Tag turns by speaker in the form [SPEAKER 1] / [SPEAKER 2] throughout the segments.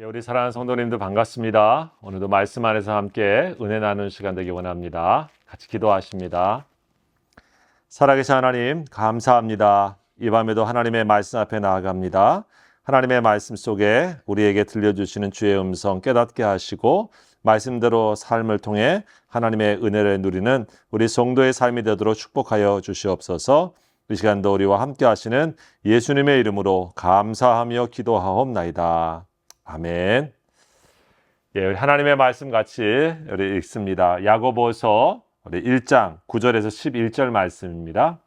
[SPEAKER 1] 예, 우리 사랑하는 성도님들 반갑습니다. 오늘도 말씀 안에서 함께 은혜 나누는 시간 되기 원합니다. 같이 기도하십니다. 살아계신 하나님, 감사합니다. 이 밤에도 하나님의 말씀 앞에 나아갑니다. 하나님의 말씀 속에 우리에게 들려주시는 주의 음성 깨닫게 하시고 말씀대로 삶을 통해 하나님의 은혜를 누리는 우리 성도의 삶이 되도록 축복하여 주시옵소서. 이 시간도 우리와 함께 하시는 예수님의 이름으로 감사하며 기도하옵나이다. 아멘. 예, 우리 하나님의 말씀 같이 우리 읽습니다. 야고보서 우리 1장 9절에서 11절 말씀입니다.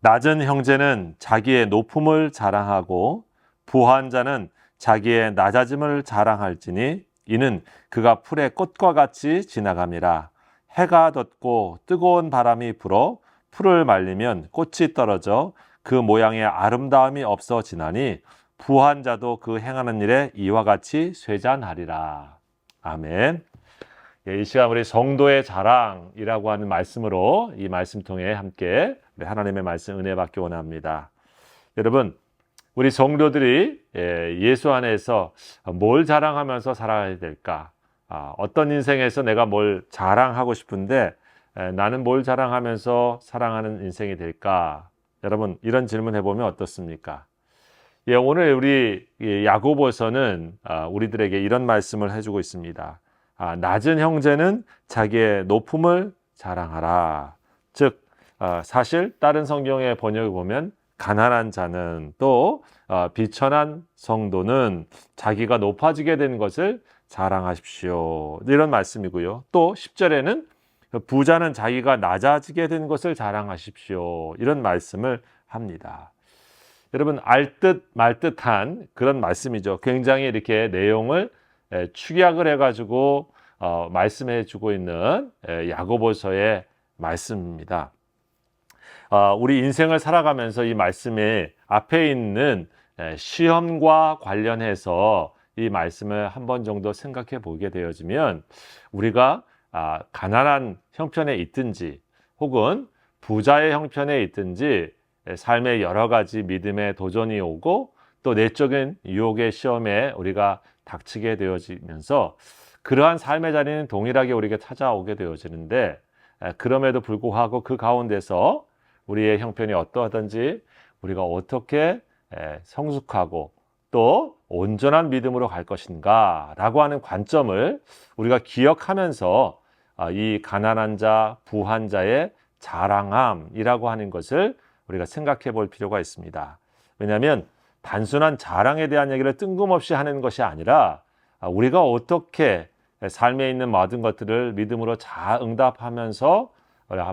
[SPEAKER 1] 낮은 형제는 자기의 높음을 자랑하고 부한 자는 자기의 낮아짐을 자랑할지니 이는 그가 풀의 꽃과 같이 지나갑니다. 해가 돋고 뜨거운 바람이 불어 풀을 말리면 꽃이 떨어져 그 모양의 아름다움이 없어지나니 부한 자도 그 행하는 일에 이와 같이 쇠잔하리라. 아멘. 예, 이 시간 우리 성도의 자랑이라고 하는 말씀으로 이 말씀 통해 함께 하나님의 말씀 은혜 받기 원합니다. 여러분, 우리 성도들이 예, 예수 안에서 뭘 자랑하면서 살아야 될까? 아, 어떤 인생에서 내가 뭘 자랑하고 싶은데 에, 나는 뭘 자랑하면서 사랑하는 인생이 될까? 여러분 이런 질문 해보면 어떻습니까? 예, 오늘 우리 야고보서는 아, 우리들에게 이런 말씀을 해주고 있습니다. 아, 낮은 형제는 자기의 높음을 자랑하라. 즉 아, 사실 다른 성경의 번역을 보면 가난한 자는 또 아, 비천한 성도는 자기가 높아지게 된 것을 자랑하십시오. 이런 말씀이고요. 또 10절에는 부자는 자기가 낮아지게 된 것을 자랑하십시오. 이런 말씀을 합니다. 여러분 알듯 말듯한 그런 말씀이죠. 굉장히 이렇게 내용을 축약을 해가지고 어, 말씀해 주고 있는 야고보서의 말씀입니다. 어, 우리 인생을 살아가면서 이 말씀에 앞에 있는 시험과 관련해서 이 말씀을 한 번 정도 생각해 보게 되어지면 우리가 아, 가난한 형편에 있든지 혹은 부자의 형편에 있든지 삶의 여러 가지 믿음의 도전이 오고 또 내적인 유혹의 시험에 우리가 닥치게 되어지면서 그러한 삶의 자리는 동일하게 우리에게 찾아오게 되어지는데 그럼에도 불구하고 그 가운데서 우리의 형편이 어떠하든지 우리가 어떻게 성숙하고 또 온전한 믿음으로 갈 것인가 라고 하는 관점을 우리가 기억하면서 아, 이 가난한 자, 부한 자의 자랑함이라고 하는 것을 우리가 생각해 볼 필요가 있습니다. 왜냐하면 단순한 자랑에 대한 얘기를 뜬금없이 하는 것이 아니라 아, 우리가 어떻게 삶에 있는 모든 것들을 믿음으로 잘 응답하면서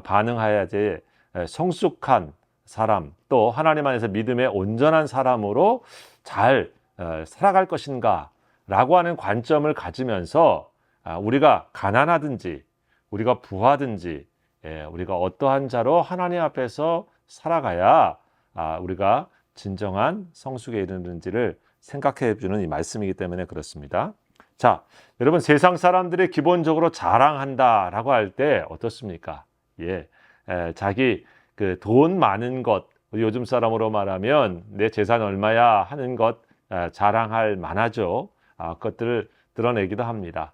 [SPEAKER 1] 반응해야지 성숙한 사람 또 하나님 안에서 믿음의 온전한 사람으로 잘 어, 살아갈 것인가 라고 하는 관점을 가지면서 아, 우리가 가난하든지 우리가 부하든지 예, 우리가 어떠한 자로 하나님 앞에서 살아가야 아, 우리가 진정한 성숙에 이르는지를 생각해 주는 이 말씀이기 때문에 그렇습니다. 자, 여러분 세상 사람들이 기본적으로 자랑한다라고 할 때 어떻습니까? 예, 에, 자기 그 돈 많은 것, 요즘 사람으로 말하면 내 재산 얼마야 하는 것 에, 자랑할 만하죠. 아, 그것들을 드러내기도 합니다.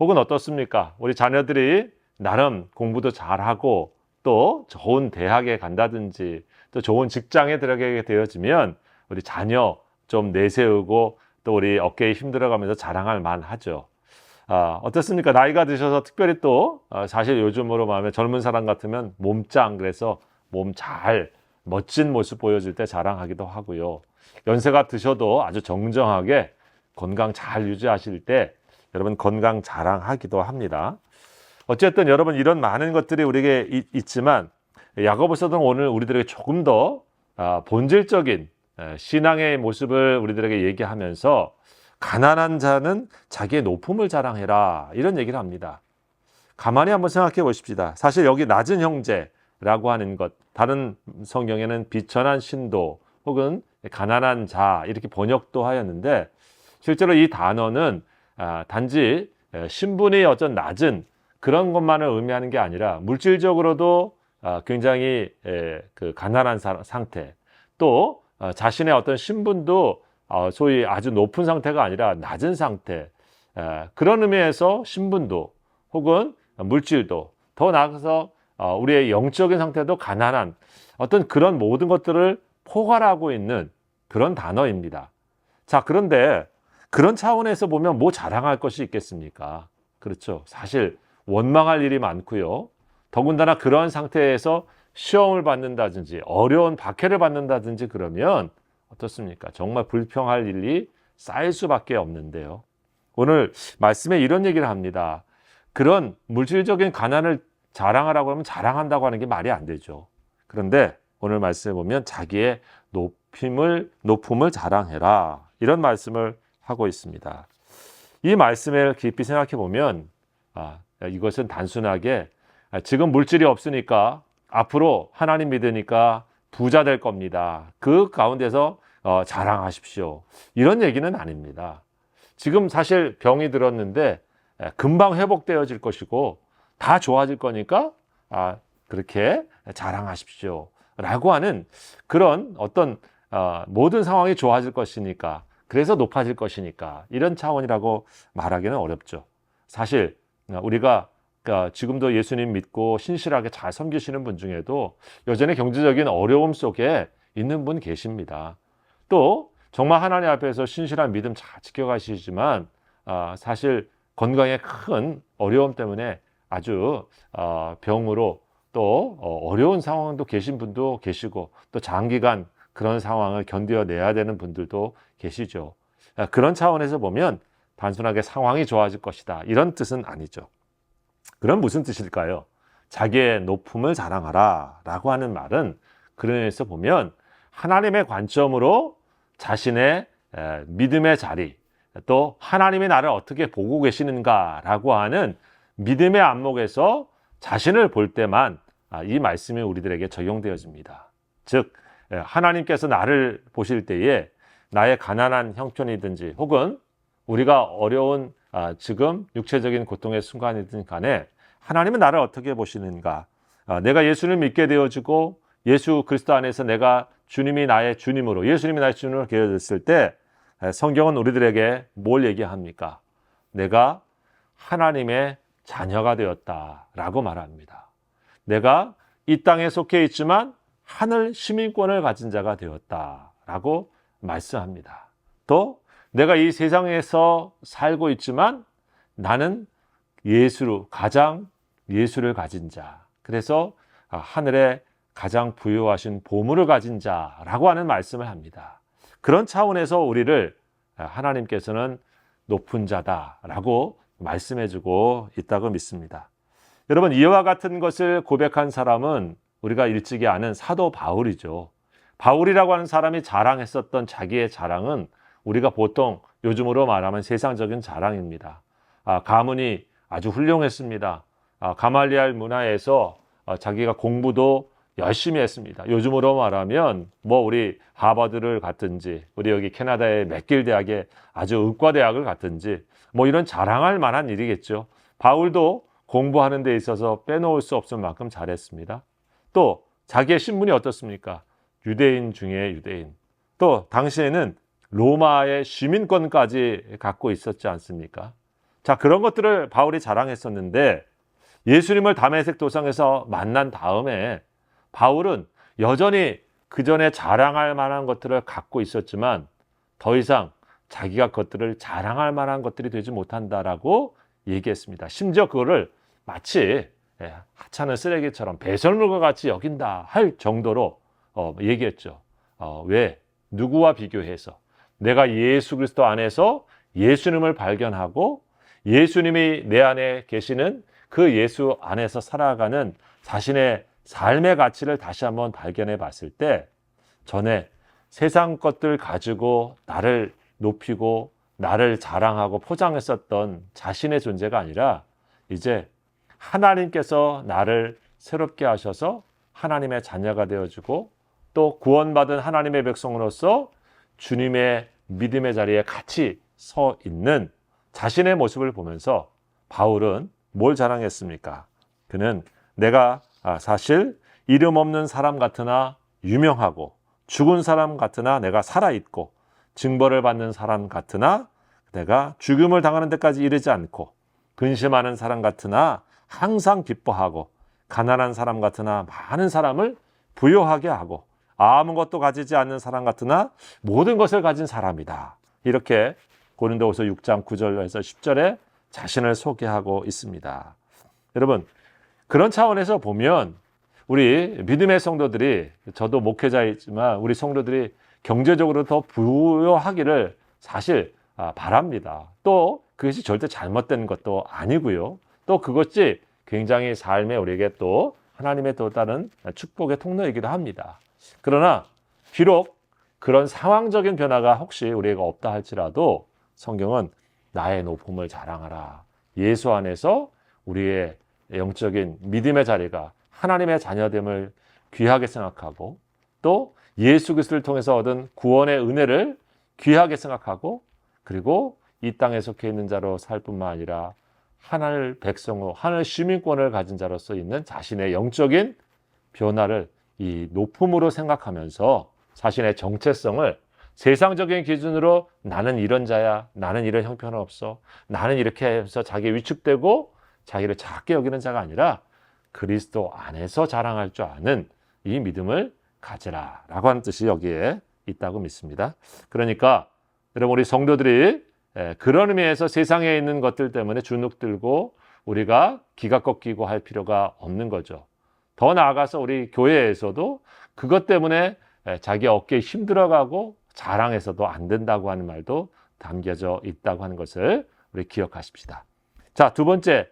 [SPEAKER 1] 혹은 어떻습니까? 우리 자녀들이 나름 공부도 잘하고 또 좋은 대학에 간다든지 또 좋은 직장에 들어가게 되어지면 우리 자녀 좀 내세우고 또 우리 어깨에 힘들어가면서 자랑할 만하죠. 아, 어떻습니까? 나이가 드셔서 특별히 또 아, 사실 요즘으로 말하면 젊은 사람 같으면 몸짱 그래서 몸 잘 멋진 모습 보여줄 때 자랑하기도 하고요. 연세가 드셔도 아주 정정하게 건강 잘 유지하실 때 여러분 건강 자랑하기도 합니다. 어쨌든 여러분 이런 많은 것들이 우리에게 있지만 야고보서는 오늘 우리들에게 조금 더 아, 본질적인 신앙의 모습을 우리들에게 얘기하면서 가난한 자는 자기의 높음을 자랑해라 이런 얘기를 합니다. 가만히 한번 생각해 보십시다. 사실 여기 낮은 형제라고 하는 것 다른 성경에는 비천한 신도 혹은 가난한 자 이렇게 번역도 하였는데 실제로 이 단어는 아, 단지 신분이 어떤 낮은 그런 것만을 의미하는 게 아니라 물질적으로도 아, 굉장히 그 가난한 상태 또 어, 자신의 어떤 신분도 어, 소위 아주 높은 상태가 아니라 낮은 상태 에, 그런 의미에서 신분도 혹은 물질도 더 나아가서 어, 우리의 영적인 상태도 가난한 어떤 그런 모든 것들을 포괄하고 있는 그런 단어입니다. 자, 그런데 그런 차원에서 보면 뭐 자랑할 것이 있겠습니까? 그렇죠. 사실 원망할 일이 많고요. 더군다나 그러한 상태에서 시험을 받는다든지 어려운 박해를 받는다든지 그러면 어떻습니까? 정말 불평할 일이 쌓일 수밖에 없는데요. 오늘 말씀에 이런 얘기를 합니다. 그런 물질적인 가난을 자랑하라고 하면 자랑한다고 하는 게 말이 안 되죠. 그런데 오늘 말씀에 보면 자기의 높임을 높음을 자랑해라 이런 말씀을 하고 있습니다. 이 말씀을 깊이 생각해 보면 아, 이것은 단순하게 아, 지금 물질이 없으니까 앞으로 하나님 믿으니까 부자 될 겁니다. 그 가운데서 어, 자랑하십시오. 이런 얘기는 아닙니다. 지금 사실 병이 들었는데 에, 금방 회복되어질 것이고 다 좋아질 거니까 아, 그렇게 자랑하십시오. 라고 하는 그런 어떤 어, 모든 상황이 좋아질 것이니까 그래서 높아질 것이니까 이런 차원이라고 말하기는 어렵죠. 사실 어, 우리가 그러니까 지금도 예수님 믿고 신실하게 잘 섬기시는 분 중에도 여전히 경제적인 어려움 속에 있는 분 계십니다. 또 정말 하나님 앞에서 신실한 믿음 잘 지켜가시지만 아, 사실 건강에 큰 어려움 때문에 아주 어, 병으로 또 어, 어려운 상황도 계신 분도 계시고 또 장기간 그런 상황을 견뎌내야 되는 분들도 계시죠. 아, 그런 차원에서 보면 단순하게 상황이 좋아질 것이다 이런 뜻은 아니죠. 그럼 무슨 뜻일까요? 자기의 높음을 자랑하라 라고 하는 말은 그런 의미에서 보면 하나님의 관점으로 자신의 믿음의 자리 또 하나님이 나를 어떻게 보고 계시는가 라고 하는 믿음의 안목에서 자신을 볼 때만 아, 이 말씀이 우리들에게 적용되어집니다. 즉 하나님께서 나를 보실 때에 나의 가난한 형편이든지 혹은 우리가 어려운 아, 지금 육체적인 고통의 순간이든 간에 하나님은 나를 어떻게 보시는가? 아, 내가 예수를 믿게 되어지고 예수 그리스도 안에서 내가 주님이 나의 주님으로 예수님이 나의 주님으로 되어졌을 때 성경은 우리들에게 뭘 얘기합니까? 내가 하나님의 자녀가 되었다라고 말합니다. 내가 이 땅에 속해 있지만 하늘 시민권을 가진 자가 되었다라고 말씀합니다. 또 내가 이 세상에서 살고 있지만 나는 예수로 가장 예수를 가진 자. 그래서 하늘에 가장 부유하신 보물을 가진 자라고 하는 말씀을 합니다. 그런 차원에서 우리를 하나님께서는 높은 자다라고 말씀해 주고 있다고 믿습니다. 여러분, 이와 같은 것을 고백한 사람은 우리가 일찍이 아는 사도 바울이죠. 바울이라고 하는 사람이 자랑했었던 자기의 자랑은 우리가 보통 요즘으로 말하면 세상적인 자랑입니다. 아, 가문이 아주 훌륭했습니다. 아, 가말리알 문화에서 아, 자기가 공부도 열심히 했습니다. 요즘으로 말하면 뭐 우리 하버드를 갔든지 우리 여기 캐나다의 맥길 대학에 아주 의과 대학을 갔든지 뭐 이런 자랑할 만한 일이겠죠. 바울도 공부하는 데 있어서 빼놓을 수 없을 만큼 잘했습니다. 또 자기의 신분이 어떻습니까? 유대인 중에 유대인. 또 당시에는 로마의 시민권까지 갖고 있었지 않습니까? 자, 그런 것들을 바울이 자랑했었는데 예수님을 담에색 도상에서 만난 다음에 바울은 여전히 그 전에 자랑할 만한 것들을 갖고 있었지만 더 이상 자기가 그것들을 자랑할 만한 것들이 되지 못한다라고 얘기했습니다. 심지어 그거를 마치 예, 하찮은 쓰레기처럼 배설물과 같이 여긴다 할 정도로 어, 얘기했죠. 어, 왜? 누구와 비교해서? 내가 예수 그리스도 안에서 예수님을 발견하고 예수님이 내 안에 계시는 그 예수 안에서 살아가는 자신의 삶의 가치를 다시 한번 발견해 봤을 때 전에 세상 것들 가지고 나를 높이고 나를 자랑하고 포장했었던 자신의 존재가 아니라 이제 하나님께서 나를 새롭게 하셔서 하나님의 자녀가 되어주고 또 구원받은 하나님의 백성으로서 주님의 믿음의 자리에 같이 서 있는 자신의 모습을 보면서 바울은 뭘 자랑했습니까? 그는 내가 아, 사실 이름 없는 사람 같으나 유명하고 죽은 사람 같으나 내가 살아있고 징벌을 받는 사람 같으나 내가 죽음을 당하는 데까지 이르지 않고 근심하는 사람 같으나 항상 기뻐하고 가난한 사람 같으나 많은 사람을 부요하게 하고 아무것도 가지지 않는 사람 같으나 모든 것을 가진 사람이다. 이렇게 고린도후서 6장 9절에서 10절에 자신을 소개하고 있습니다. 여러분 그런 차원에서 보면 우리 믿음의 성도들이 저도 목회자이지만 우리 성도들이 경제적으로 더 부유하기를 사실 아, 바랍니다. 또 그것이 절대 잘못된 것도 아니고요. 또 그것이 굉장히 삶에 우리에게 또 하나님의 또 다른 축복의 통로이기도 합니다. 그러나 비록 그런 상황적인 변화가 혹시 우리가 없다 할지라도 성경은 나의 높음을 자랑하라. 예수 안에서 우리의 영적인 믿음의 자리가 하나님의 자녀됨을 귀하게 생각하고 또 예수 그리스도를 통해서 얻은 구원의 은혜를 귀하게 생각하고 그리고 이 땅에 속해 있는 자로 살 뿐만 아니라 하늘 백성으로 하늘 시민권을 가진 자로서 있는 자신의 영적인 변화를 이 높음으로 생각하면서 자신의 정체성을 세상적인 기준으로 나는 이런 자야, 나는 이런 형편은 없어, 나는 이렇게 해서 자기 위축되고 자기를 작게 여기는 자가 아니라 그리스도 안에서 자랑할 줄 아는 이 믿음을 가지라 라고 하는 뜻이 여기에 있다고 믿습니다. 그러니까 여러분 우리 성도들이 예, 그런 의미에서 세상에 있는 것들 때문에 주눅들고 우리가 기가 꺾이고 할 필요가 없는 거죠. 더 나아가서 우리 교회에서도 그것 때문에 예, 자기 어깨에 힘들어가고 자랑해서도 안 된다고 하는 말도 담겨져 있다고 하는 것을 우리 기억하십시다. 자, 두 번째.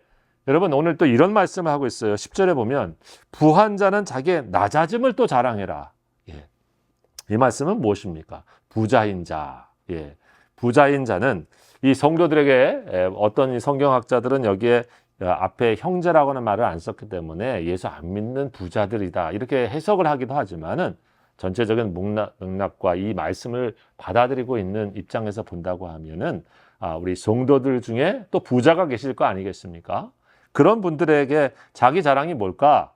[SPEAKER 1] 여러분, 오늘 또 이런 말씀을 하고 있어요. 10절에 보면, 부한 자는 자기의 낮아짐을 또 자랑해라. 예. 이 말씀은 무엇입니까? 부자인 자. 예. 부자인 자는 이 성도들에게 어떤 성경학자들은 여기에 앞에 형제라고 하는 말을 안 썼기 때문에 예수 안 믿는 부자들이다. 이렇게 해석을 하기도 하지만은 전체적인 맥락 과 이 말씀을 받아들이고 있는 입장에서 본다고 하면은 아, 우리 성도들 중에 또 부자가 계실 거 아니겠습니까? 그런 분들에게 자기 자랑이 뭘까?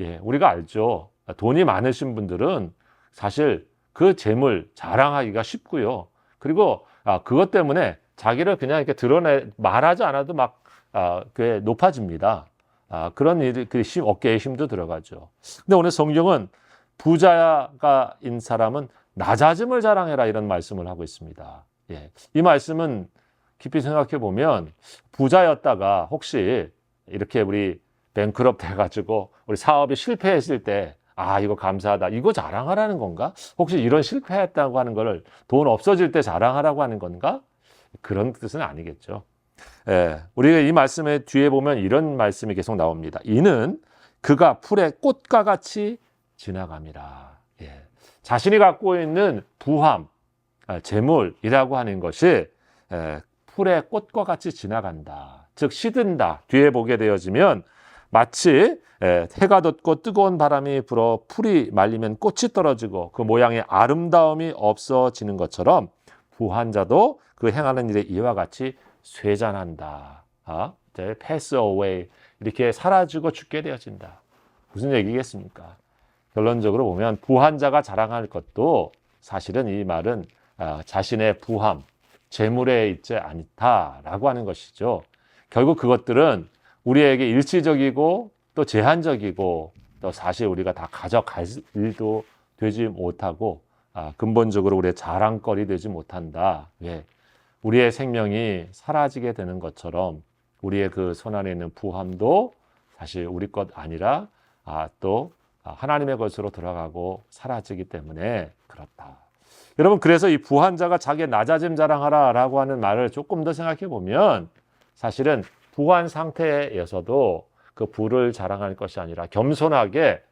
[SPEAKER 1] 예, 우리가 알죠. 돈이 많으신 분들은 사실 그 재물 자랑하기가 쉽고요. 그리고 아, 그것 때문에 자기를 그냥 이렇게 드러내 말하지 않아도 막 아, 그게 높아집니다. 아, 그런 일, 그 힘, 어깨에 힘도 들어가죠. 근데 오늘 성경은 부자가 인 사람은 낮아짐을 자랑해라 이런 말씀을 하고 있습니다. 예. 이 말씀은 깊이 생각해 보면 부자였다가 혹시 이렇게 우리 뱅크럽 돼가지고 우리 사업이 실패했을 때 아, 이거 감사하다. 이거 자랑하라는 건가? 혹시 이런 실패했다고 하는 거를 돈 없어질 때 자랑하라고 하는 건가? 그런 뜻은 아니겠죠. 예, 우리가 이 말씀의 뒤에 보면 이런 말씀이 계속 나옵니다. 이는 그가 풀의 꽃과 같이 지나갑니다. 예, 자신이 갖고 있는 부함, 아, 재물이라고 하는 것이 예, 풀의 꽃과 같이 지나간다. 즉 시든다. 뒤에 보게 되어지면 마치 해가 돋고 뜨거운 바람이 불어 풀이 말리면 꽃이 떨어지고 그 모양의 아름다움이 없어지는 것처럼 부한 자도 그 행하는 일에 이와 같이 쇠잔한다. 아, 패스 어웨이 이렇게 사라지고 죽게 되어진다. 무슨 얘기겠습니까? 결론적으로 보면 부한 자가 자랑할 것도 사실은 이 말은 아, 자신의 부함, 재물에 있지 않다라고 하는 것이죠. 결국 그것들은 우리에게 일시적이고 또 제한적이고 또 사실 우리가 다 가져갈 일도 되지 못하고 아, 근본적으로 우리의 자랑거리 되지 못한다. 왜? 우리의 생명이 사라지게 되는 것처럼 우리의 그 손 안에 있는 부함도 사실 우리 것 아니라 아, 또 하나님의 것으로 들어가고 사라지기 때문에 그렇다. 여러분 그래서 이 부한자가 자기의 낮아짐 자랑하라라고 하는 말을 조금 더 생각해 보면 사실은 부한 상태에서도 그 부를 자랑할 것이 아니라 겸손하게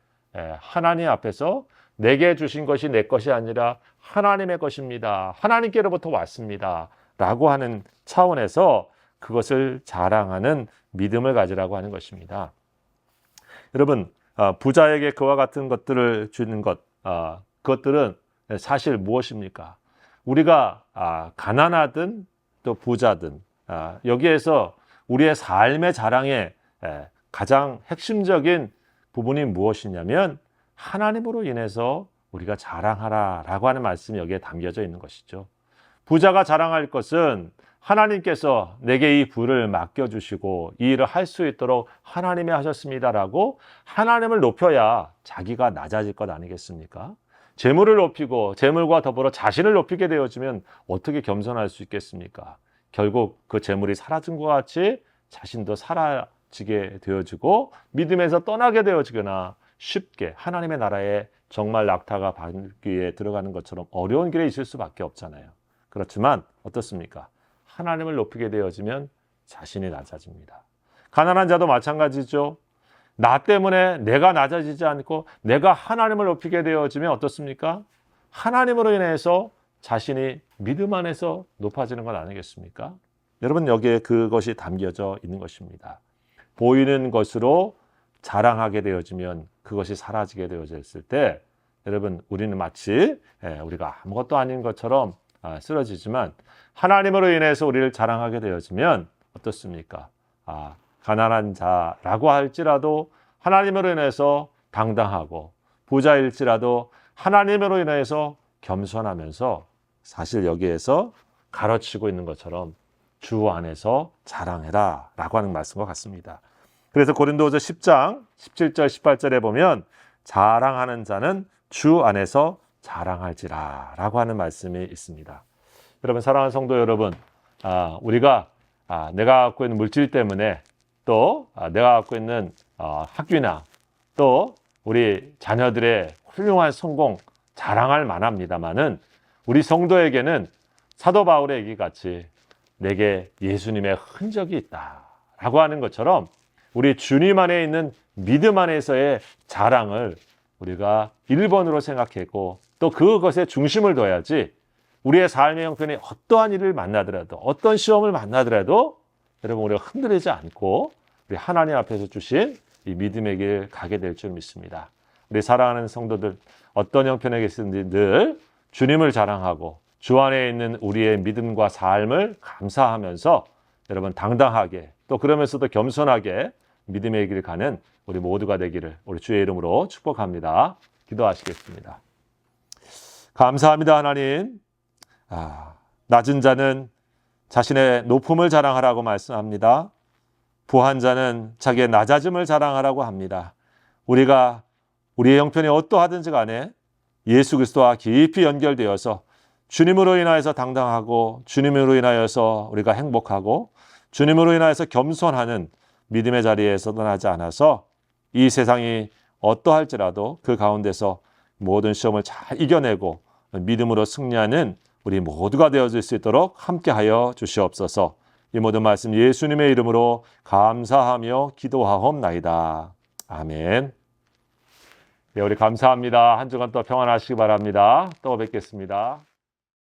[SPEAKER 1] 하나님 앞에서 내게 주신 것이 내 것이 아니라 하나님의 것입니다. 하나님께로부터 왔습니다. 라고 하는 차원에서 그것을 자랑하는 믿음을 가지라고 하는 것입니다. 여러분, 아, 부자에게 그와 같은 것들을 주는 것, 아, 그것들은 사실 무엇입니까? 우리가 아, 가난하든 또 부자든 여기에서 우리의 삶의 자랑의 가장 핵심적인 부분이 무엇이냐면 하나님으로 인해서 우리가 자랑하라라고 하는 말씀이 여기에 담겨져 있는 것이죠. 부자가 자랑할 것은 하나님께서 내게 이 부를 맡겨주시고 이 일을 할 수 있도록 하나님이 하셨습니다라고 하나님을 높여야 자기가 낮아질 것 아니겠습니까? 재물을 높이고 재물과 더불어 자신을 높이게 되어지면 어떻게 겸손할 수 있겠습니까? 결국 그 재물이 사라진 것 같이 자신도 사라지게 되어지고 믿음에서 떠나게 되어지거나 쉽게 하나님의 나라에 정말 낙타가 밟기에 들어가는 것처럼 어려운 길에 있을 수밖에 없잖아요. 그렇지만 어떻습니까? 하나님을 높이게 되어지면 자신이 낮아집니다. 가난한 자도 마찬가지죠. 나 때문에 내가 낮아지지 않고 내가 하나님을 높이게 되어지면 어떻습니까? 하나님으로 인해서 자신이 믿음 안에서 높아지는 것 아니겠습니까? 여러분 여기에 그것이 담겨져 있는 것입니다. 보이는 것으로 자랑하게 되어지면 그것이 사라지게 되어졌을 때 여러분 우리는 마치 예, 우리가 아무것도 아닌 것처럼 아, 쓰러지지만 하나님으로 인해서 우리를 자랑하게 되어지면 어떻습니까? 아, 가난한 자라고 할지라도 하나님으로 인해서 당당하고 부자일지라도 하나님으로 인해서 겸손하면서 사실 여기에서 가르치고 있는 것처럼 주 안에서 자랑해라 라고 하는 말씀과 같습니다. 그래서 고린도후서 10장 17절 18절에 보면 자랑하는 자는 주 안에서 자랑할지라 라고 하는 말씀이 있습니다. 여러분 사랑하는 성도 여러분 아, 우리가 아, 내가 갖고 있는 물질 때문에 또 아, 내가 갖고 있는 어, 학위나 또 우리 자녀들의 훌륭한 성공 자랑할 만합니다만은 우리 성도에게는 사도 바울의 얘기 같이 내게 예수님의 흔적이 있다 라고 하는 것처럼 우리 주님 안에 있는 믿음 안에서의 자랑을 우리가 1번으로 생각했고 또 그것에 중심을 둬야지 우리의 삶의 형편이 어떠한 일을 만나더라도 어떤 시험을 만나더라도 여러분 우리가 흔들리지 않고 우리 하나님 앞에서 주신 이 믿음의 길 가게 될 줄 믿습니다. 우리 사랑하는 성도들 어떤 형편에 계시든지 늘 주님을 자랑하고 주 안에 있는 우리의 믿음과 삶을 감사하면서 여러분 당당하게 또 그러면서도 겸손하게 믿음의 길 가는 우리 모두가 되기를 우리 주의 이름으로 축복합니다. 기도하시겠습니다. 감사합니다, 하나님. 아, 낮은 자는 자신의 높음을 자랑하라고 말씀합니다. 부한 자는 자기의 낮아짐을 자랑하라고 합니다. 우리가 우리의 형편이 어떠하든지 간에 예수 그리스도와 깊이 연결되어서 주님으로 인하여서 당당하고 주님으로 인하여서 우리가 행복하고 주님으로 인하여서 겸손하는 믿음의 자리에서 떠나지 않아서 이 세상이 어떠할지라도 그 가운데서 모든 시험을 잘 이겨내고 믿음으로 승리하는 우리 모두가 되어질 수 있도록 함께하여 주시옵소서. 이 모든 말씀 예수님의 이름으로 감사하며 기도하옵나이다. 아멘. 네, 우리 감사합니다. 한 주간 또 평안하시기 바랍니다. 또 뵙겠습니다.